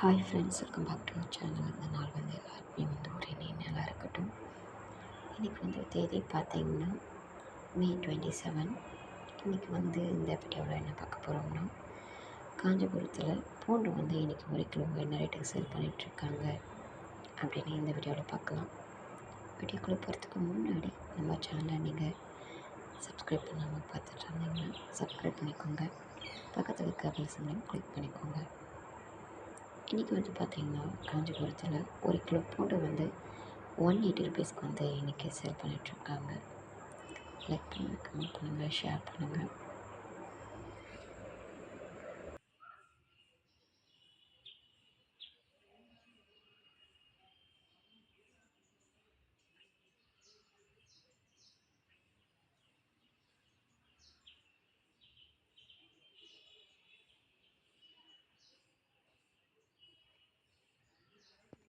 Hi friends welcome back to channel இந்த நாள் வந்து எல்லாருக்குமே வந்து ஒரு நல்லா இருக்கட்டும். இன்றைக்கி வந்து தேதி பார்த்தீங்கன்னா மே டுவெண்ட்டி செவன் இன்றைக்கி வந்து இந்த வீடியோவில் என்ன பார்க்க போகிறோம்னா காஞ்சிபுரத்தில் பூண்டு வந்து இன்றைக்கி ஒரு கிலோ என்ன ரேட்டுக்கு சேல் பண்ணிகிட்ருக்காங்க அப்படின்னு இந்த வீடியோவில் பார்க்கலாம். வீடியோக்குள்ளே போகிறதுக்கு முன்னாடி நம்ம சேனலை நீங்கள் சப்ஸ்கிரைப் பண்ணாமல் பார்த்துட்டு இருந்தீங்கன்னா சப்ஸ்கிரைப் பண்ணிக்கோங்க. பக்கத்தில் இருக்க பெல் கிளிக் பண்ணிக்கோங்க. இன்றைக்கி வந்து பார்த்திங்கன்னா காஞ்சிபுரத்தில் ஒரு கிலோ பூண்டு வந்து ஒன் எயிட்டி ருபீஸ்க்கு வந்து இன்றைக்கி சேல் பண்ணிகிட்ருக்காங்க லைக் பண்ணுங்கள் கமெண்ட் பண்ணுங்கள் ஷேர் பண்ணுங்கள்